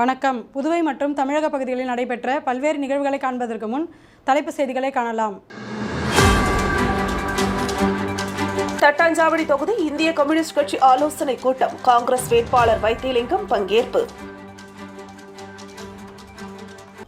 வணக்கம். புதுவை மற்றும் தமிழக பகுதிகளில் நடைபெற்ற பல்வேறு நிகழ்வுகளை காண்பதற்கு முன் தலைப்பு செய்திகளை காணலாம். தட்டாஞ்சாவடி தொகுதி இந்திய கம்யூனிஸ்ட் கட்சி ஆலோசனை கூட்டம். காங்கிரஸ் வேட்பாளர் வைத்தியலிங்கம் பங்கேற்பு.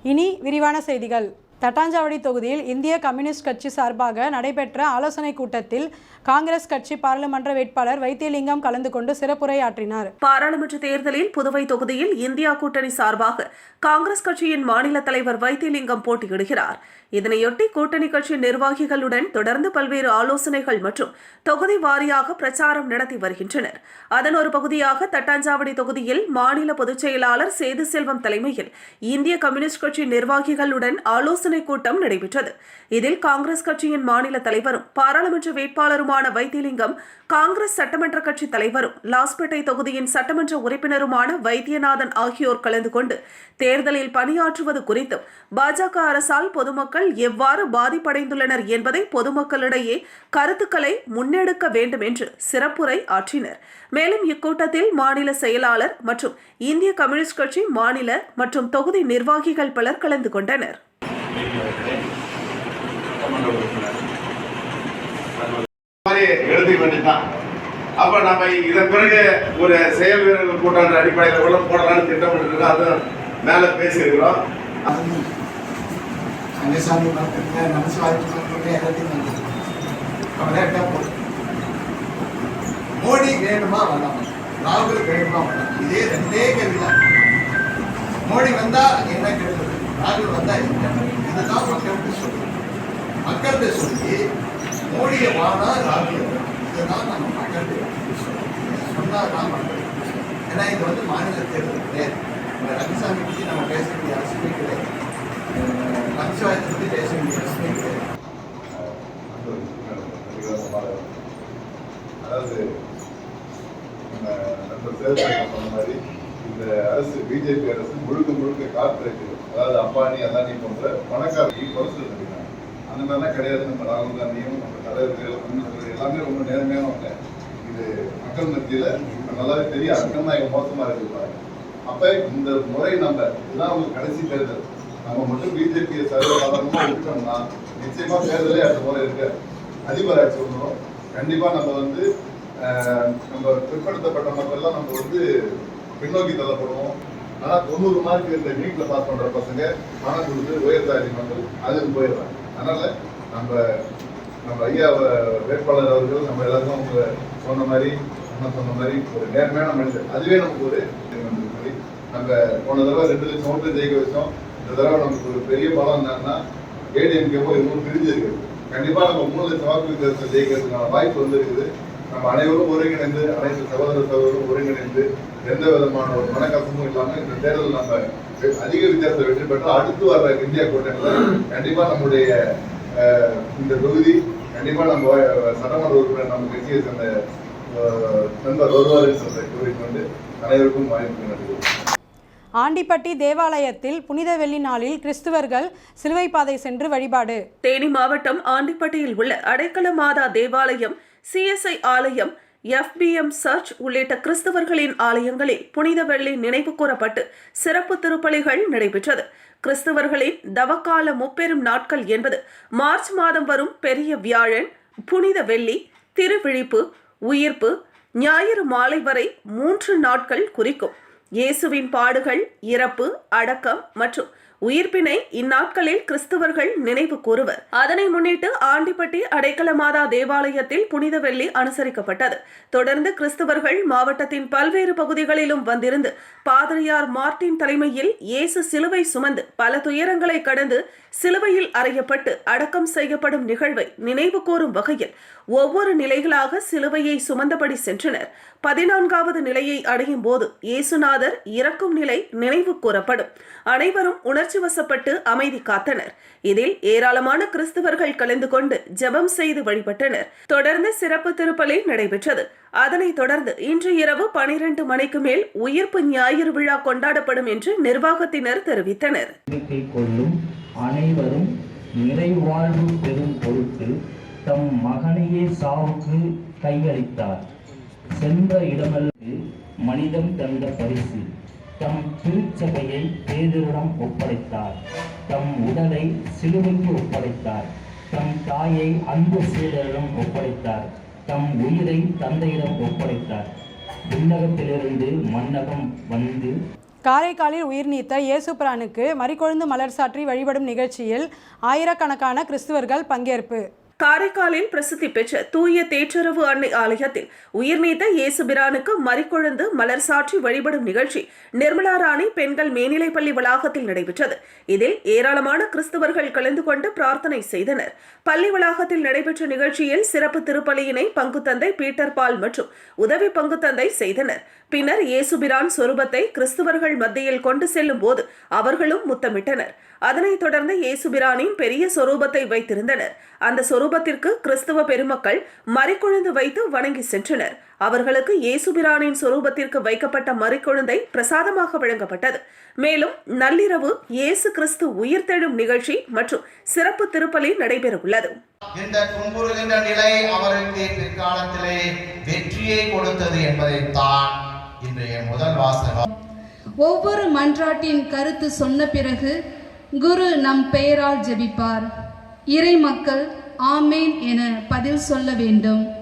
இனி விரிவான செய்திகள். தட்டாஞ்சாவடி தொகுதியில் இந்திய கம்யூனிஸ்ட் கட்சி சார்பாக நடைபெற்ற ஆலோசனைக் கூட்டத்தில் காங்கிரஸ் கட்சி பாராளுமன்ற வேட்பாளர் வைத்தியலிங்கம் கலந்து கொண்டு சிறப்புரையாற்றினார். பாராளுமன்ற தேர்தலில் புதுவை தொகுதியில் இந்தியா கூட்டணி சார்பாக காங்கிரஸ் கட்சியின் மாநில தலைவர் வைத்தியலிங்கம் போட்டியிடுகிறார். இதனையொட்டி கூட்டணி கட்சி நிர்வாகிகளுடன் தொடர்ந்து பல்வேறு ஆலோசனைகள் மற்றும் தொகுதி வாரியாக பிரச்சாரம் நடத்தி வருகின்றனர். அதன் ஒரு பகுதியாக தட்டாஞ்சாவடி தொகுதியில் மாநில பொதுச் செயலாளர் சேது செல்வம் தலைமையில் இந்திய கம்யூனிஸ்ட் கட்சி நிர்வாகிகளுடன் ஆலோசனை கூட்டம் நடைபெற்றது. இதில் காங்கிரஸ் கட்சியின் மாநில தலைவரும் பாராளுமன்ற வேட்பாளருமான வைத்தியலிங்கம் காங்கிரஸ் சட்டமன்ற கட்சி தலைவரும் லாஸ்பேட்டை தொகுதியின் சட்டமன்ற உறுப்பினருமான வைத்தியநாதன் ஆகியோர் கலந்து கொண்டு தேர்தலில் பணியாற்றுவது குறித்தும் பாஜக அரசால் பொதுமக்கள் மக்கள் எவ்வாறு பாதிப்படைந்துள்ளனர் என்பதை பொதுமக்களிடையே கருத்துக்களை முன்னெடுக்க வேண்டும் என்று சிறப்புரை ஆற்றினர். மேலும் இக்கூட்டத்தில் மாநில செயலாளர் மற்றும் இந்திய கம்யூனிஸ்ட் கட்சி மாநில மற்றும் தொகுதி நிர்வாகிகள் பலர் கலந்து கொண்டனர். எழுதி வேண்டியதுதான் அப்ப நம்ம இதன் பிறகு ஒரு செயல் வீரர்கள் கூட்டன்ற அடிப்படையில் உள்ள போடலாம்னு திட்டமிட்டு இருக்கோம் அது மேல பேசியிருக்கிறோம். சங்கசாமி பார்த்துருங்க நமசிவாய்க்கு பார்த்துருங்க எல்லாத்தையும் பண்ணுறேன் அவரே போதும் மோடி வேணுமா வேணாமா ராகுல் வேணுமா வரலாம் இதே ரெண்டே கேள்வி தான் மோடி வந்தா என்ன கெடுதல் ராகுல் வந்தா என்ன இதுதான் மக்கள்கிட்ட சொல்லி மக்கள்கிட்ட சொல்லி மோடியை வானா ராகுல் இதுதான் நம்ம மக்கள்கிட்ட சொல்லணும் சொன்னால் தான் மக்கள் ஏன்னா இது வந்து மாநில தேர்தல் கிடையாது இந்த பற்றி நம்ம பேச வேண்டிய அவசியமே கிடையாது நமசிவாயத்தை அதாவது நம்ம நண்பர் சேதன் மாதிரி இந்த அரசு பிஜேபி அரசு முழுக்க முழுக்க கார்பரேட் அதாவது அப்பானி அதானி போன்ற பணக்காரர்கள் குறைச்சல் இருக்காங்க அந்த மாதிரிலாம் கிடையாது நம்ம ராகுல் காந்தியும் நம்ம தலைவர்கள் எல்லாமே ரொம்ப நேர்மையானவங்க இது மக்கள் மத்தியில இப்ப நல்லாவே தெரியும் அக்கம் தான் மோசமாக இருக்கு இருக்கிறாங்க இந்த முறை நம்ம இதுதான் அவங்க கடைசி தேர்தல்? நம்ம மட்டும் பிஜேபியை சர்வசாதாரணமா விட்டோம்னா நிச்சயமா தேர்தலே அடுத்த போல இருக்க. அதிபர் ஆட்சி கண்டிப்பா நம்ம வந்து நம்ம பிற்படுத்தப்பட்ட மக்கள்லாம் நம்ம வந்து பின்னோக்கி தள்ளப்படுவோம். ஆனா தொண்ணூறு மார்க் இந்த நீட்ல பாஸ் பண்ற பசங்க பணம் கொடுத்து உயர்சாதி மக்கள் அதுக்கு போயிடுறாங்க. அதனால நம்ம நம்ம ஐயா வேட்பாளர் அவர்கள் நம்ம எல்லாருக்கும் அவங்க சொன்ன மாதிரி அண்ணன் சொன்ன மாதிரி ஒரு நேர்மையான மனிதர். அதுவே நமக்கு ஒரு மாதிரி நம்ம போன தடவை ரெண்டு லட்சம் ஓட்டு ஜெயிக்க வச்சோம். இந்த தடவை நமக்கு ஒரு பெரிய பலம் என்னன்னா ஏடிஎம்கேவோ இன்னும் பிரிஞ்சிருக்கு கண்டிப்பா நம்ம மூணு லட்சம் வாக்கு வித்தியாசத்தை ஜெயிக்கிறதுக்கான வாய்ப்பு வந்து இருக்குது நம்ம அனைவரும் ஒருங்கிணைந்து அனைத்து சகோதர சகோதரரும் ஒருங்கிணைந்து எந்த விதமான ஒரு மனக்கசமும் இல்லாமல் இந்த தேர்தல் நம்ம அதிக வித்தியாசத்தை வெற்றி பெற்றால் அடுத்து வர்ற இந்தியா கூட்டணியில் கண்டிப்பா நம்முடைய அஹ், இந்த தொகுதி கண்டிப்பா நம்ம சட்டமன்ற உறுப்பினர் நம்ம கட்சியை சேர்ந்த நண்பர் வருவார் என்ற கூறிக்கொண்டு அனைவருக்கும் வாய்ப்பு நன்றி ஆண்டிப்பட்டி தேவாலயத்தில் புனித வெள்ளி நாளில் கிறிஸ்துவர்கள் சிலுவை பாதை சென்று வழிபாடு. தேனி மாவட்டம் ஆண்டிப்பட்டியில் உள்ள அடைக்கல மாதா தேவாலயம் சிஎஸ்ஐ ஆலயம் எஃபிஎம் சர்ச் உள்ளிட்ட கிறிஸ்தவர்களின் ஆலயங்களில் புனித வெள்ளி நினைவு கூறப்பட்டு சிறப்பு திருப்பலிகள் நடைபெற்றது. கிறிஸ்தவர்களின் தவக்கால முப்பெரும் நாட்கள் என்பது மார்ச் மாதம் வரும் பெரிய வியாழன் புனித வெள்ளி திருவிழிப்பு உயிர்ப்பு ஞாயிறு மாலை வரை மூன்று நாட்கள் குறிக்கும். இயேசுவின் பாடுகள் இறப்பு அடக்கம் மற்றும் உயிர்ப்பினை இந்நாட்களில் கிறிஸ்தவர்கள் நினைவு கூறுவர். அதனை முன்னிட்டு ஆண்டிப்பட்டி அடைக்கல மாதா தேவாலயத்தில் புனித வெள்ளி அனுசரிக்கப்பட்டது. தொடர்ந்து கிறிஸ்தவர்கள் மாவட்டத்தின் பல்வேறு பகுதிகளிலும் வந்திருந்து பாதிரியார் மார்ட்டின் தலைமையில் இயேசு சிலுவை சுமந்து பல துயரங்களை கடந்து சிலுவையில் அறையப்பட்டு அடக்கம் செய்யப்படும் நிகழ்வை நினைவு கூறும் வகையில் ஒவ்வொரு நிலைகளாக சிலுவையை சுமந்தபடி சென்றனர். பதினான்காவது நிலையை அடையும் போது இயேசுநாதர் இறக்கும் நிலை நினைவு கூறப்படும். அனைவரும் உணர்ச்சி வசப்பட்டு அமைதி காத்தனர். இதில் ஏராளமான கிறிஸ்தவர்கள் கலந்து கொண்டு ஜெபம் செய்து வழிபட்டனர். தொடர்ந்து சிறப்பு திருப்பலி நடைபெற்றது. அதனைத் தொடர்ந்து இன்று இரவு பனிரெண்டு மணிக்கு மேல் உயிர்ப்பு ஞாயிறு விழா கொண்டாடப்படும் என்று நிர்வாகத்தினர் தெரிவித்தனர். அனைவரும் நிறைவாழ்வு பெறும் பொருட்டு தம் மகனையே சாவுக்கு கையளித்தார். சென்ற இடமெல்லாம் மனிதம் தந்த பரிசு. தம் திருச்சபையை பேதரிடம் ஒப்படைத்தார். தம் உடலை சிலுவைக்கு ஒப்படைத்தார். தம் தாயை அன்பு சீடரிடம் ஒப்படைத்தார். தம் உயிரை தந்தையிடம் ஒப்படைத்தார். விண்ணகத்திலிருந்து மன்னகம் வந்து காரைக்காலில் உயிர் நீத்த இயேசுபிரானுக்கு மறிக்கொழுந்து மலர் சாற்றி வழிபடும் நிகழ்ச்சியில் ஆயிரக்கணக்கான கிறிஸ்துவர்கள் பங்கேற்பு. காரைக்காலில் பிரசித்தி பெற்ற தூய தேற்றரவு அன்னை ஆலயத்தில் உயிர்நீத்த இயேசுபிரானுக்கு மறிக்கொழுந்து மலர் சாற்றி வழிபடும் நிகழ்ச்சி நிர்மலா ராணி பெண்கள் மேல்நிலைப்பள்ளி வளாகத்தில் நடைபெற்றது. இதில் ஏராளமான கிறிஸ்தவர்கள் கலந்து கொண்டு பிரார்த்தனை செய்தனர். பள்ளி வளாகத்தில் நடைபெற்ற நிகழ்ச்சியில் சிறப்பு திருப்பலியினை பங்குத்தந்தை பீட்டர் பால் மற்றும் உதவி பங்குத்தந்தை செய்தனர். பின்னர் இயேசுபிரான் சொரூபத்தை கிறிஸ்துவர்கள் மத்தியில் கொண்டு செல்லும் போது அவர்களும் முத்தமிட்டனர். அதனைத் தொடர்ந்து இயேசுபிரானின் பெரிய சொரூபத்தை வைத்திருந்தனர். அந்த சொரூபத்திற்கு கிறிஸ்துவ பெருமக்கள் மறிக்குழுந்து வைத்து வணங்கி சென்றனர். அவர்களுக்கு இயேசுபிரானின் சொரூபத்திற்கு வைக்கப்பட்ட மறிக்குழுந்தை பிரசாதமாக வழங்கப்பட்டது. மேலும் நள்ளிரவு இயேசு கிறிஸ்து உயிர்த்தெழும் நிகழ்ச்சி மற்றும் சிறப்பு திருப்பலி நடைபெறவுள்ளது. இந்த துன்புறுகின்ற நிலை அவருக்கு பிற்காலத்திலே வெற்றியை கொடுத்தது என்பதைத்தான் இன்றைய முதல் வாசகம். ஒவ்வொரு மன்றாட்டின் கருத்து சொன்ன பிறகு குரு நம் பெயரால் ஜெபிப்பார். இறை மக்கள் ஆமேன் என பதில் சொல்ல வேண்டும்.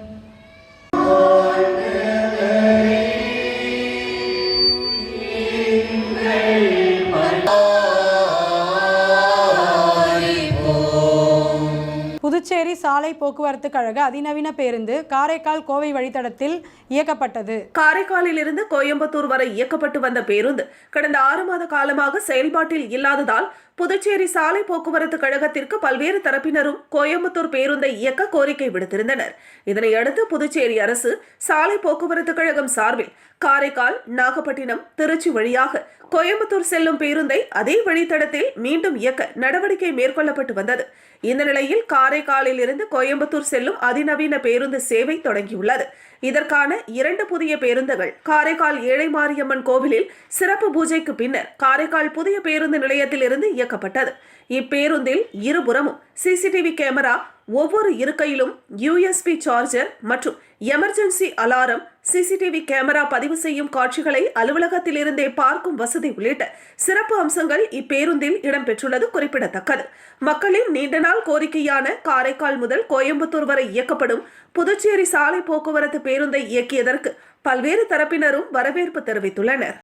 புதுச்சேரி சாலை போக்குவரத்து கழக அதிநவீன பேருந்து காரைக்கால் கோவை வழித்தடத்தில் இயக்கப்பட்டது. காரைக்காலில் இருந்து கோயம்புத்தூர் வரை இயக்கப்பட்டு வந்த பேருந்து கடந்த ஆறு மாத காலமாக செயல்பாட்டில் இல்லாததால் புதுச்சேரி சாலை போக்குவரத்து கழகத்திற்கு பல்வேறு தரப்பினரும் கோயம்புத்தூர் பேருந்தை இயக்க கோரிக்கை விடுத்திருந்தனர். இதனையடுத்து புதுச்சேரி அரசு சாலை போக்குவரத்து கழகம் சார்பில் காரைக்கால் நாகப்பட்டினம் திருச்சி வழியாக கோயம்புத்தூர் செல்லும் பேருந்தை அதே வழித்தடத்தில் மீண்டும் இயக்க நடவடிக்கை மேற்கொள்ளப்பட்டு வந்தது. இந்த நிலையில் காரைக்காலில் இருந்து கோயம்புத்தூர் செல்லும் அதிநவீன பேருந்து சேவை தொடங்கியுள்ளது. இதற்கான இரண்டு புதிய பேருந்துகள் காரைக்கால் ஏழை மாரியம்மன் கோவிலில் சிறப்பு பூஜைக்கு பின்னர் காரைக்கால் புதிய பேருந்து நிலையத்தில் இருந்து இயக்கப்பட்டது. இப்பேருந்தில் இருபுறமும் சிசிடிவி கேமரா ஒவ்வொரு இருக்கையிலும் யூஎஸ்பி சார்ஜர் மற்றும் எமர்ஜென்சி அலாரம் சிசிடிவி கேமரா பதிவு செய்யும் காட்சிகளை அலுவலகத்தில் இருந்தே பார்க்கும் வசதி உள்ளிட்ட சிறப்பு அம்சங்கள் இப்பேருந்தில் இடம்பெற்றுள்ளது குறிப்பிடத்தக்கது. மக்களின் நீண்ட நாள் கோரிக்கையான காரைக்கால் முதல் கோயம்புத்தூர் வரை இயக்கப்படும் புதுச்சேரி சாலை போக்குவரத்து பேருந்தை இயக்கியதற்கு பல்வேறு தரப்பினரும் வரவேற்பு தெரிவித்துள்ளனர்.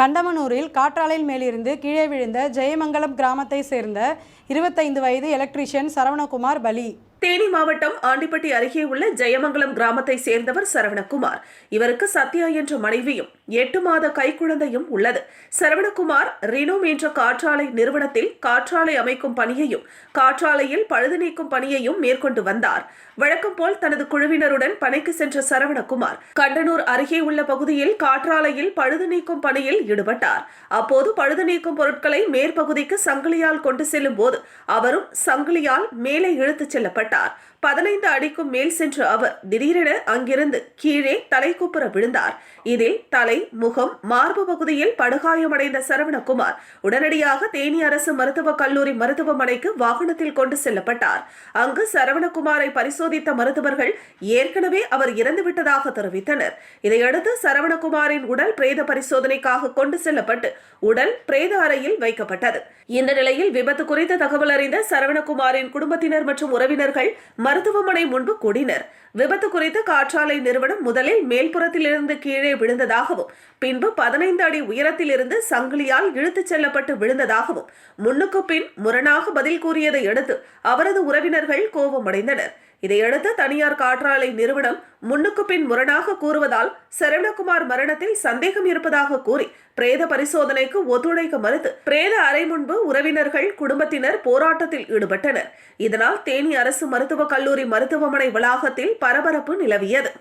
கண்டமனூரில் காற்றாலையில் மேலிருந்து கீழே விழுந்த ஜெயமங்கலம் கிராமத்தை சேர்ந்த இருபத்தைந்து வயது எலக்ட்ரீஷியன் சரவணகுமார் பலி. தேனி மாவட்டம் ஆண்டிப்பட்டி அருகே உள்ள ஜெயமங்கலம் கிராமத்தை சேர்ந்தவர் சரவணகுமார். இவருக்கு சத்யா என்ற மனைவியும் எட்டு மாத கைக்குழந்தையும் உள்ளது. சரவணகுமார் ரினோம் என்ற காற்றாலை நிறுவனத்தில் காற்றாலை அமைக்கும் பணியையும் காற்றாலையில் பழுது நீக்கும் பணியையும் மேற்கொண்டு வந்தார். வழக்கம் போல் தனது குழுவினருடன் பணிக்கு சென்ற சரவணகுமார் கண்டனூர் அருகே உள்ள பகுதியில் காற்றாலையில் பழுது நீக்கும் பணியில் ஈடுபட்டார். அப்போது பழுது நீக்கும் பொருட்களை மேற்பகுதிக்கு சங்கிலியால் கொண்டு செல்லும் போது அவரும் சங்கிலியால் மேலே இழுத்துச் செல்லப்பட்டார். பதினைந்து அடிக்கும் மேல் சென்ற அவர் திடீரென அங்கிருந்து கீழே தலைக்குப்புற விழுந்தார். இதில் தலை முகம் மார்பு பகுதியில் படுகாயமடைந்த சரவணகுமார் உடனடியாக தேனி அரசு மருத்துவக் கல்லூரி மருத்துவமனைக்கு வாகனத்தில் கொண்டு செல்லப்பட்டார். அங்கு சரவணகுமாரை பரிசோதித்த மருத்துவர்கள் ஏற்கனவே அவர் இறந்துவிட்டதாக தெரிவித்தனர். இதையடுத்து சரவணகுமாரின் உடல் பிரேத பரிசோதனைக்காக கொண்டு செல்லப்பட்டு உடல் பிரேத அறையில் வைக்கப்பட்டது. இந்த நிலையில் விபத்து குறித்த தகவல் அறிந்த சரவணகுமாரின் குடும்பத்தினர் மற்றும் உறவினர்கள் மருத்துவமனை முன்பு கூடினர். விபத்து குறித்து காற்றாலை நிறுவனம் முதலில் மேல்புறத்திலிருந்து கீழே விழுந்ததாகவும் பின்பு பதினைந்து அடி உயரத்திலிருந்து சங்கிலியால் இழுத்துச் செல்லப்பட்டு விழுந்ததாகவும் முன்னுக்கு பின் முரணாக பதில் கூறியதை அடுத்து அவரது உறவினர்கள் கோபமடைந்தனர். இதையடுத்து தனியார் காற்றாலை நிறுவனம் முன்னுக்கு பின் முரணாக கூறுவதால் சரவணகுமார் மரணத்தில் சந்தேகம் இருப்பதாக கூறி பிரேத பரிசோதனைக்கு ஒத்துழைக்க மறுத்து பிரேத அறை முன்பு உறவினர்கள் குடும்பத்தினர் போராட்டத்தில் ஈடுபட்டனர். இதனால் தேனி அரசு மருத்துவக் கல்லூரி மருத்துவமனை வளாகத்தில் பரபரப்பு நிலவியது.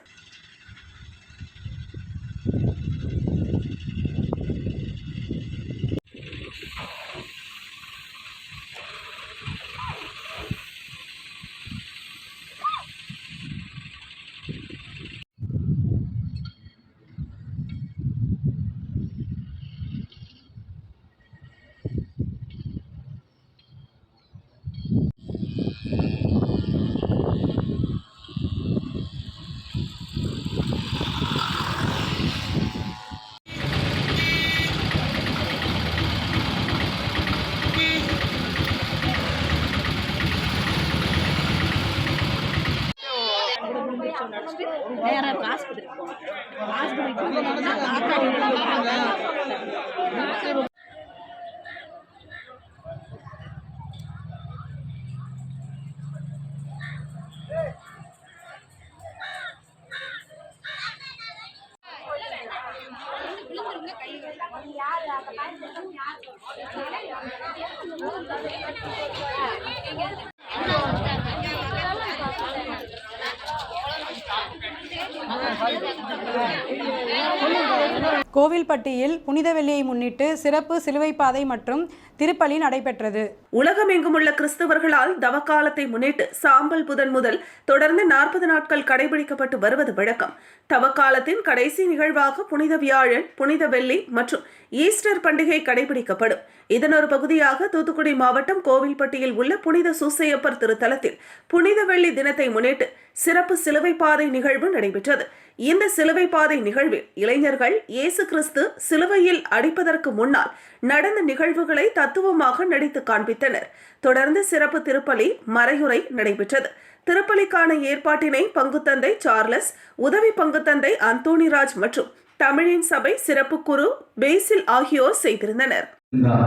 கோவில்பட்டியில் புனித வெள்ளியை முன்னிட்டு சிறப்பு சிலுவை பாதை மற்றும் திருப்பலி நடைபெற்றது. உலகமெங்கும் உள்ள கிறிஸ்தவர்களால் தவக்காலத்தை முன்னிட்டு சாம்பல் புதன் முதல் தொடர்ந்து நாற்பது நாட்கள் கடைபிடிக்கப்பட்டு வருவது வழக்கம். தவக்காலத்தின் கடைசி நிகழ்வாக புனித வியாழன் புனித வெள்ளி மற்றும் ஈஸ்டர் பண்டிகை கடைபிடிக்கப்படும். இதன் ஒரு பகுதியாக தூத்துக்குடி மாவட்டம் கோவில்பட்டியில் உள்ள புனித சூசையப்பர் திருத்தலத்தில் புனித வெள்ளி தினத்தை முன்னிட்டு சிறப்பு சிலுவை பாதை நிகழ்வு நடைபெற்றது. இந்த சிலுவை பாதை நிகழ்வில் இளைஞர்கள் இயேசு கிறிஸ்து சிலுவையில் அடிப்பதற்கு முன்னால் நடந்த நிகழ்வுகளை தத்துவமாக நடித்து காண்பித்தனர். தொடர்ந்து சிறப்பு திருப்பலி மறையுறை நடைபெற்றது. திருப்பலிக்கான ஏற்பாட்டினை பங்குத்தந்தை சார்லஸ் உதவி பங்குத்தந்தை அந்தோணிராஜ் மற்றும் தமிழின் சபை சிறப்பு குரு பேசில் ஆகியோர் செய்திருந்தனர். இருந்தார்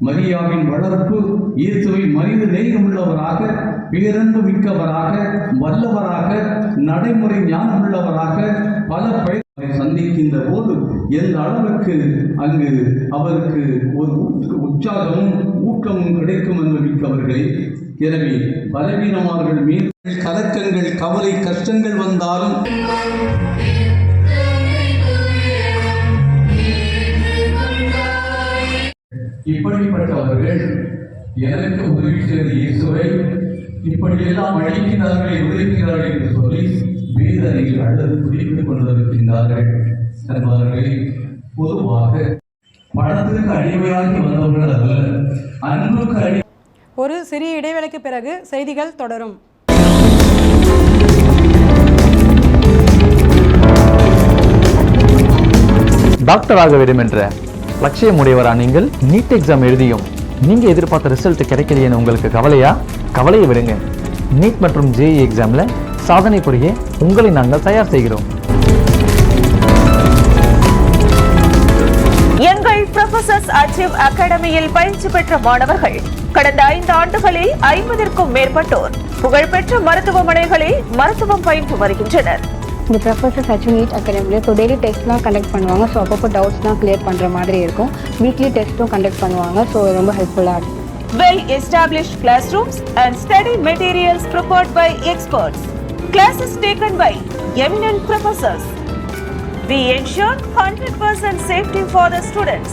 மரியாவின் வளர்ப்பு இயேசுவை மனித நேயமுள்ளவராக பேரன்பு மிக்கவராக வல்லவராக நடைமுறை ஞானமுள்ளவராக பல பெயர்களை சந்திக்கின்ற போது எந்த அளவுக்கு அங்கு அவருக்கு ஒரு உற்சாகமும் ஊக்கமும் கிடைக்கும் என்று மிக்கவர்களே எனவே பலவீனமார்கள் மீது கலக்கங்கள் கவலை கஷ்டங்கள் வந்தாலும் இப்படிப்பட்டவர்கள் எனக்கு உதவி செய்த இயேசுவை இப்படியெல்லாம் அழைக்கிறார்கள் உழைக்கிறார்கள் என்று சொல்லி வேதனையில் அழுது பிடித்துக் கொண்டிருக்கின்றார்கள். என்பவர்களை பொதுவாக பணத்திற்கு அடிமையாகி வந்தவர்கள் அல்ல அன்புக்கு அடி ஒரு சிறிய இடைவேளைக்கு பிறகு செய்திகள் தொடரும். டாக்டர் ஆக வேண்டும் என்ற லட்சியம் உடையவரா நீங்கள்? நீட் எக்ஸாம் எழுதியும். நீங்கள் எதிர்பார்த்த ரிசல்ட் கிடைக்கலையேன்னு உங்களுக்கு கவலையா? கவலையை விடுங்க. நீட் மற்றும் ஜேஇ எக்ஸாமில் சாதனை புரிய உங்களை நாங்கள் தயார் செய்கிறோம். எங்கள் ப்ரொஃபசர்ஸ் அச்சீவ் அகாடமியில் பயிற்சி பெற்ற மாணவர்கள் கடந்த ஐந்து ஆண்டுகளில் ஐம்பதிற்கும் மேற்பட்டோர் புகழ்பெற்ற மருத்துவமனைகளில் மருத்துவம் பயின்று வருகின்றனர். இந்த ப்ரொஃபஸர்ஸ் ஆக்சுவலி நீட் அகாடமியில் ஸோ டெய்லி டெஸ்ட்லாம் கண்டக்ட் பண்ணுவாங்க ஸோ அப்பப்போ டவுட்ஸ்லாம் கிளியர் பண்ணுற மாதிரி இருக்கும் வீக்லி டெஸ்ட்டும் கண்டக்ட் பண்ணுவாங்க ஸோ ரொம்ப ஹெல்ப்ஃபுல்லாக இருக்கும் well established classrooms and study materials prepared by experts. Classes taken by eminent professors. We ensure 100% safety for the students.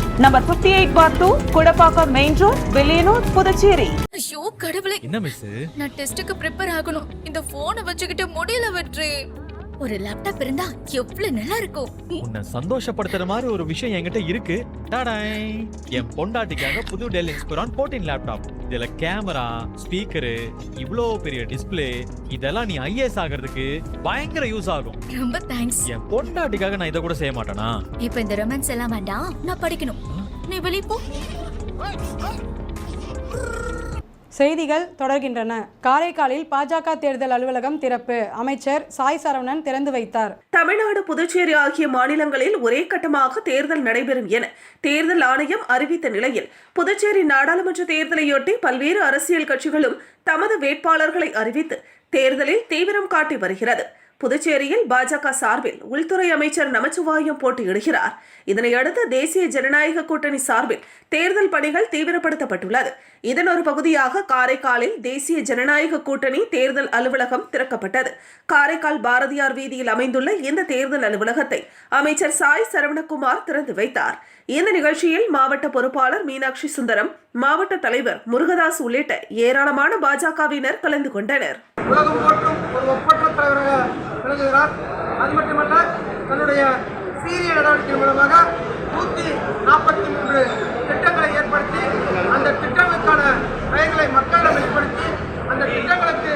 Number 58 bar 2, Kudapaka Main Road, Villianur, Puducherry. ஐயோ கடவுளே. என்ன மிஸ் நான் டெஸ்ட்டுக்கு ப்ரிப்பேர் ஆகணும். இந்த போனை வச்சுக்கிட்டு முடியல வெற்றி. ஒரு லேப்டாப் இருந்தா எவ்வளவு நல்லா இருக்கும். உன்னை சந்தோஷப்படுத்துற மாதிரி ஒரு விஷயம் என்கிட்ட இருக்கு. டாடாய். என் பொண்டாட்டிக்காக புது டெல் இன்ஸ்பிரான் போர்டீன் லேப்டாப் இதுல கேமரா ஸ்பீக்கரு இவ்ளோ பெரிய டிஸ்ப்ளே இதெல்லாம் நீ ஐஏஎஸ் ஆகிறதுக்கு பயங்கர யூஸ் ஆகும். ரொம்ப தேங்க்ஸ் என் பொண்டாட்டிக்காக நான் இதை கூட செய்ய மாட்டேனா? இப்போ இந்த ரொமான்ஸ் எல்லாம் வேண்டாம் நான் படிக்கணும். நீ வெளிய போ. செய்திகள் தொடர்கின்றன. காரைக்காலில் பாஜக தேர்தல் அலுவலகம் திறப்பு. அமைச்சர் சாய் சரவணன் திறந்து வைத்தார். தமிழ்நாடு புதுச்சேரி ஆகிய மாநிலங்களில் ஒரே கட்டமாக தேர்தல் நடைபெறும் என தேர்தல் ஆணையம் அறிவித்த நிலையில் புதுச்சேரி நாடாளுமன்ற தேர்தலையொட்டி பல்வேறு அரசியல் கட்சிகளும் தமது வேட்பாளர்களை அறிவித்து தேர்தலில் தீவிரம் காட்டி வருகிறது. புதுச்சேரியில் பாஜக சார்பில் உள்துறை அமைச்சர் நமச்சிவாயம் போட்டியிடுகிறார். இதனையடுத்து தேசிய ஜனநாயக கூட்டணி சார்பில் தேர்தல் பணிகள் தீவிரப்படுத்தப்பட்டுள்ளது. இதன் ஒரு பகுதியாக காரைக்காலில் தேசிய ஜனநாயக கூட்டணி தேர்தல் அலுவலகம் திறக்கப்பட்டது. காரைக்கால் பாரதியார் வீதியில் அமைந்துள்ள இந்த தேர்தல் அலுவலகத்தை அமைச்சர் சாய் சரவணகுமார் திறந்து வைத்தார். இந்த நிகழ்ச்சியில் மாவட்ட பொறுப்பாளர் மீனாட்சி சுந்தரம் மாவட்ட தலைவர் முருகதாஸ் உள்ளிட்ட ஏராளமான பாஜகவினர் கலந்து கொண்டனர். உலகம் போற்றும் ஒரு ஒப்பற்ற தலைவராக விளங்குகிறார். அது மட்டுமல்ல தன்னுடைய சீரிய நடவடிக்கை மூலமாக நூற்றி நாற்பத்தி மூன்று திட்டங்களை ஏற்படுத்தி அந்த திட்டங்கள் பயங்களை மக்களிடம் வெளிப்படுத்தி அந்த திட்டங்களுக்கு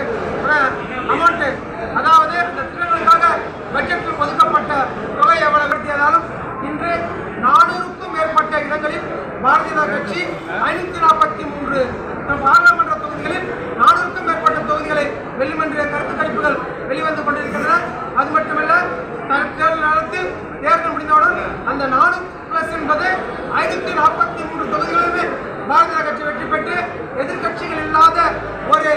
அமௌண்ட்டு அதாவது அந்த திட்டங்களுக்காக பட்ஜெட்டில் ஒதுக்கப்பட்ட தொகை எவ்வளவு கட்டியதாலும் இன்று நானூறுக்கும் மேற்பட்ட இடங்களில் பாரதிய ஜனதா கட்சி ஐநூத்தி நாற்பத்தி மூன்று பாராளுமன்ற தொகுதிகளில் நானூறுக்கும் மேற்பட்ட தொகுதிகளை வெள்ளிமன்ற கருத்து கணிப்புகள் வெளிவந்து கொண்டிருக்கின்றன. அது மட்டுமல்ல தேர்தல் நேரத்தில் தேர்தல் முடிந்தவுடன் அந்த நானூறு பிளஸ் என்பது ஐநூத்தி நாற்பத்தி மூன்று தொகுதிகளிலுமே பாரதிய கட்சி வெற்றி பெற்று எதிர்கட்சிகள் இல்லாத ஒரு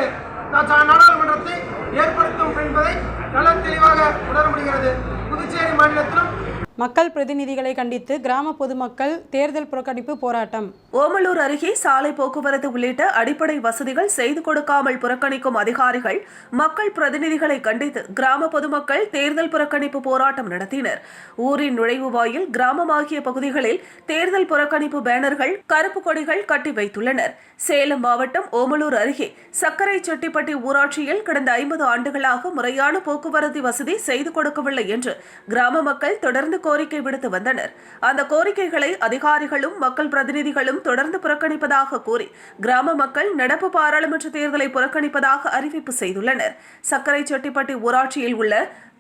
நாடாளுமன்றத்தை ஏற்படுத்தும் என்பதை நல்ல தெளிவாக உணர முடிகிறது. புதுச்சேரி மாநிலத்திலும் மக்கள் பிரதிநிதிகளை கண்டித்து கிராம பொதுமக்கள் தேர்தல் புறக்கணிப்பு போராட்டம். ஓமலூர் அருகே சாலை போக்குவரத்து உள்ளிட்ட அடிப்படை வசதிகள் செய்து கொடுக்காமல் புறக்கணிக்கும் அதிகாரிகள் மக்கள் பிரதிநிதிகளை கண்டித்து கிராம பொதுமக்கள் தேர்தல் புறக்கணிப்பு போராட்டம் நடத்தினர். ஊரின் நுழைவு வாயில் கிராமமாகிய பகுதிகளில் தேர்தல் புறக்கணிப்பு பேனர்கள் கருப்பு கொடிகள் கட்டி வைத்துள்ளனர். சேலம் மாவட்டம் ஓமலூர் அருகே சக்கரை செட்டிப்பட்டி ஊராட்சியில் கடந்த ஐம்பது ஆண்டுகளாக முறையான போக்குவரத்து வசதி செய்து கொடுக்கவில்லை என்று கிராம மக்கள் தொடர்ந்து கோரிக்கை விடுத்து வந்தனர். அந்த கோரிக்கைகளை அதிகாரிகளும் மக்கள் பிரதிநிதிகளும் தொடர்ந்து புறக்கணிப்பதாக கூறி கிராம மக்கள் நடப்பு பாராளுமன்ற தேர்தலை புறக்கணிப்பதாக அறிவிப்பு செய்துள்ளனர். சக்கரை செட்டிப்பட்டி ஊராட்சியில் உள்ள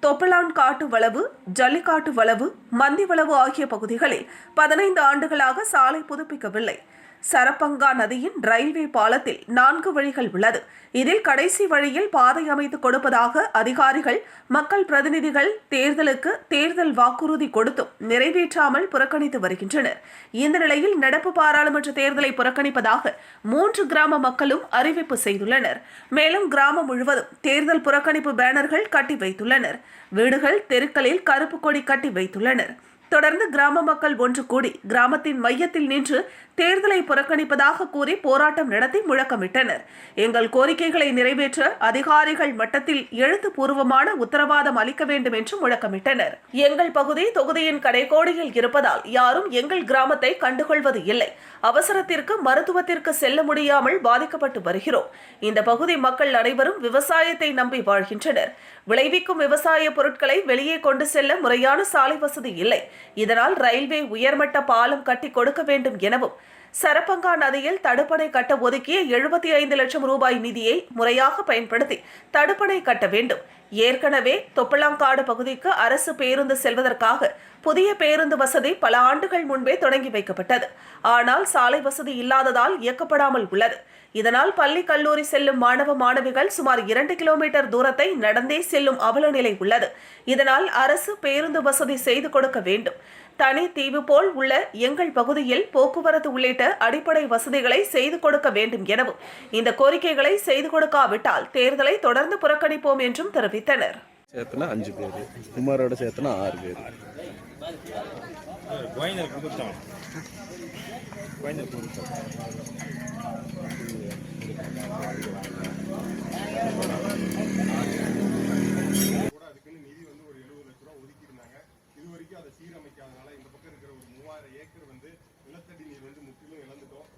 தொப்பலான் காட்டு வளவு ஜல்லிக்காட்டு வளவு மந்தி வளவு ஆகிய பகுதிகளில் பதினைந்து ஆண்டுகளாக சாலை புதுப்பிக்கவில்லை. சரப்பங்கா நதியின் ரயில்வே பாலத்தில் நான்கு வழிகள் உள்ளது. இதில் கடைசி வழியில் பாதை அமைத்து கொடுப்பதாக அதிகாரிகள் மக்கள் பிரதிநிதிகள் தேர்தலுக்கு தேர்தல் வாக்குறுதி கொடுத்தும் நிறைவேற்றாமல் புறக்கணித்து வருகின்றனர். இந்த நிலையில் நடப்பு பாராளுமன்ற தேர்தலை புறக்கணிப்பதாக மூன்று கிராம மக்களும் அறிவிப்பு செய்துள்ளனர். மேலும் கிராமம் முழுவதும் தேர்தல் புறக்கணிப்பு பேனர்கள் கட்டி வைத்துள்ளனர். வீடுகள் தெருக்களில் கருப்பு கொடி கட்டி வைத்துள்ளனர். தொடர்ந்து கிராம மக்கள் ஒன்று கூடி கிராமத்தின் மையத்தில் நின்று தேர்தலை புறக்கணிப்பதாக கூறி போராட்டம் நடத்தி முழக்கமிட்டனர். எங்கள் கோரிக்கைகளை நிறைவேற்ற அதிகாரிகள் மட்டத்தில் எழுத்துப்பூர்வமான உத்தரவாதம் அளிக்க வேண்டும் என்று முழக்கமிட்டனர். எங்கள் பகுதி தொகுதியின் கடைக்கோடியில் இருப்பதால் யாரும் எங்கள் கிராமத்தை கண்டுகொள்வது இல்லை. அவசரத்திற்கு மருத்துவத்திற்கு செல்ல முடியாமல் பாதிக்கப்பட்டு வருகிறோம். இந்த பகுதி மக்கள் அனைவரும் விவசாயத்தை நம்பி வாழ்கின்றனர். விளைவிக்கும் விவசாய பொருட்களை வெளியே கொண்டு செல்ல முறையான சாலை வசதி இல்லை. இதனால் ரயில்வே உயர்மட்ட பாலம் கட்டி கொடுக்க வேண்டும் எனவும் சரப்பங்கா நதியில் தடுப்பணை கட்ட ஒதுக்கிய எழுபத்தி ஐந்து லட்சம் ரூபாய் நிதியை முறையாக பயன்படுத்தி தடுப்பணை கட்ட வேண்டும். ஏற்கனவே தொப்பலாங்காடு பகுதிக்கு அரசு பேருந்து செல்வதற்காக புதிய பேருந்து வசதி பல ஆண்டுகள் முன்பே தொடங்கி வைக்கப்பட்டது. ஆனால் சாலை வசதி இல்லாததால் இயக்கப்படாமல் உள்ளது. இதனால் பள்ளி கல்லூரி செல்லும் மாணவ மாணவிகள் சுமார் இரண்டு கிலோமீட்டர் தூரத்தை நடந்தே செல்லும் அவல நிலை உள்ளது. இதனால் அரசு பேருந்து வசதி செய்து கொடுக்க வேண்டும். தனி தீவு போல் உள்ள எங்கள் பகுதியில் போக்குவரத்து உள்ளிட்ட அடிப்படை வசதிகளை செய்து கொடுக்க வேண்டும் எனவும் இந்த கோரிக்கைகளை செய்து கொடுக்காவிட்டால் தேர்தலை தொடர்ந்து புறக்கணிப்போம் என்றும் தெரிவித்தனர். சேர்த்துனா அஞ்சு பேர் குமாரோட சேர்த்துனா ஆறு பேர். வரைக்கும் அதை சீரமைக்காதனால இந்த பக்கம் இருக்கிற ஒரு மூவாயிரம் ஏக்கர் வந்து நிலத்தடி நீர் வந்து முற்றிலும் இழந்துட்டோம்.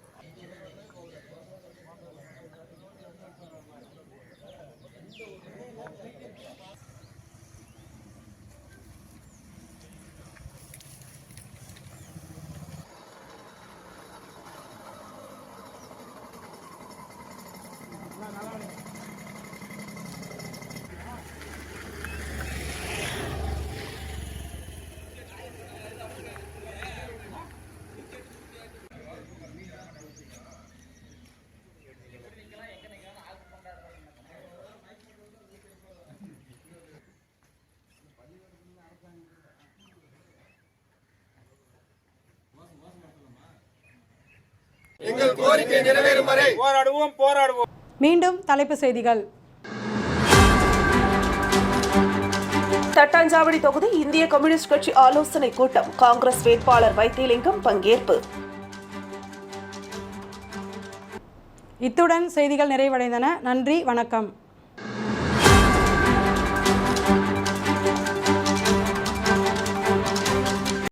இந்த ஒரு எங்கள் கோரிக்கை நிறைவேறும் வரை போராடுவோம் போராடுவோம். மீண்டும் தலைப்புச் செய்திகள். தட்டாஞ்சாவடி தொகுதி இந்திய கம்யூனிஸ்ட் கட்சி ஆலோசனை கூட்டம். காங்கிரஸ் வேட்பாளர் வைத்தியலிங்கம் பங்கேற்பு. இத்துடன் செய்திகள் நிறைவடைந்தன. நன்றி வணக்கம்.